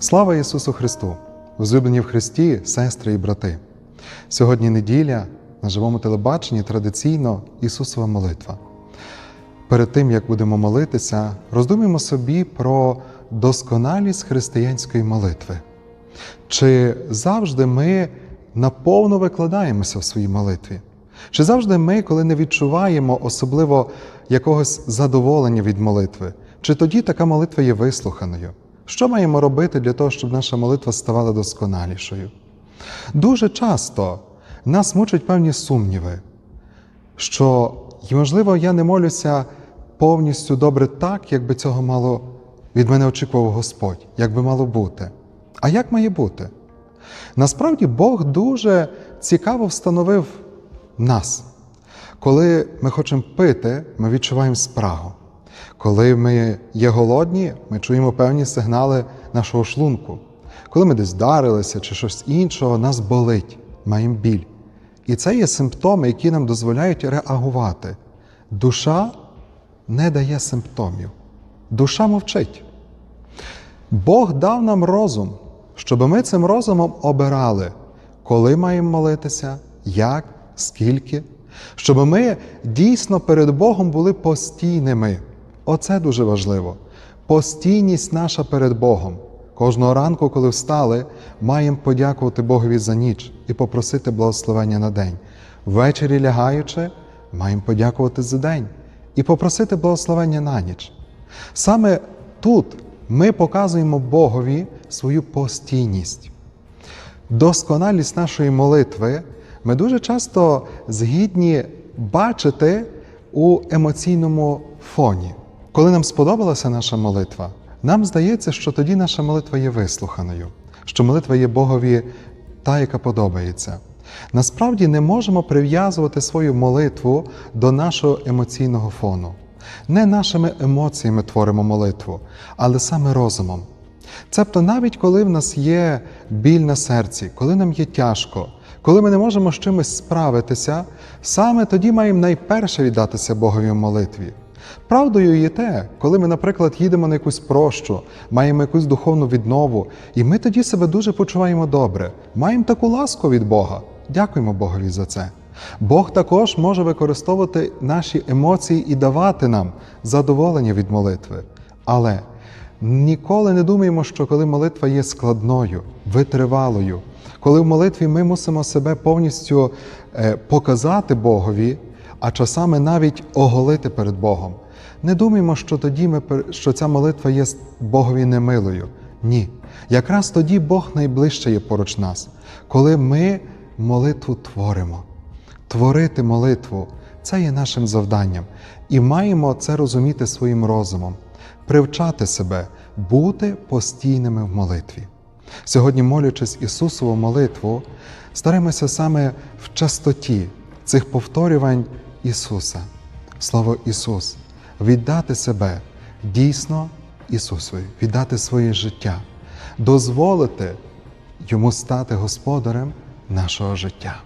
Слава Ісусу Христу! Возлюблені в Христі, сестри і брати! Сьогодні неділя на живому телебаченні традиційно Ісусова молитва. Перед тим, як будемо молитися, роздумімо собі про досконалість християнської молитви. Чи завжди ми наповно викладаємося в своїй молитві? Чи завжди ми, коли не відчуваємо особливо якогось задоволення від молитви, чи тоді така молитва є вислуханою? Що маємо робити для того, щоб наша молитва ставала досконалішою? Дуже часто нас мучать певні сумніви, що, можливо, я не молюся повністю добре так, як би цього мало від мене очікував Господь, як би мало бути. А як має бути? Насправді Бог дуже цікаво встановив нас. Коли ми хочемо пити, ми відчуваємо спрагу. Коли ми є голодні, ми чуємо певні сигнали нашого шлунку. Коли ми десь вдарилися чи щось іншого, нас болить, маємо біль. І це є симптоми, які нам дозволяють реагувати. Душа не дає симптомів. Душа мовчить. Бог дав нам розум, щоб ми цим розумом обирали, коли маємо молитися, як, скільки, щоб ми дійсно перед Богом були постійними. Оце дуже важливо. Постійність наша перед Богом. Кожного ранку, коли встали, маємо подякувати Богові за ніч і попросити благословення на день. Ввечері лягаючи, маємо подякувати за день і попросити благословення на ніч. Саме тут ми показуємо Богові свою постійність. Досконалість нашої молитви ми дуже часто згідні бачити у емоційному фоні. Коли нам сподобалася наша молитва, нам здається, що тоді наша молитва є вислуханою, що молитва є Богові та, яка подобається. Насправді не можемо прив'язувати свою молитву до нашого емоційного фону. Не нашими емоціями творимо молитву, але саме розумом. Цебто, навіть коли в нас є біль на серці, коли нам є тяжко, коли ми не можемо з чимось справитися, саме тоді маємо найперше віддатися Богові в молитві. Правдою є те, коли ми, наприклад, їдемо на якусь прощу, маємо якусь духовну віднову, і ми тоді себе дуже почуваємо добре, маємо таку ласку від Бога. Дякуємо Богові за це. Бог також може використовувати наші емоції і давати нам задоволення від молитви. Але ніколи не думаємо, що коли молитва є складною, витривалою, коли в молитві ми мусимо себе повністю е, показати Богові, а часами навіть оголити перед Богом. Не думаємо, що тоді ми що ця молитва є Богові немилою. Ні. Якраз тоді Бог найближче є поруч нас, коли ми молитву творимо. Творити молитву це є нашим завданням, і маємо це розуміти своїм розумом, привчати себе, бути постійними в молитві. Сьогодні, молячись Ісусову молитву, стараємося саме в частоті цих повторювань Ісуса, Слово Ісус, віддати себе дійсно Ісусові, віддати своє життя, дозволити Йому стати господарем нашого життя.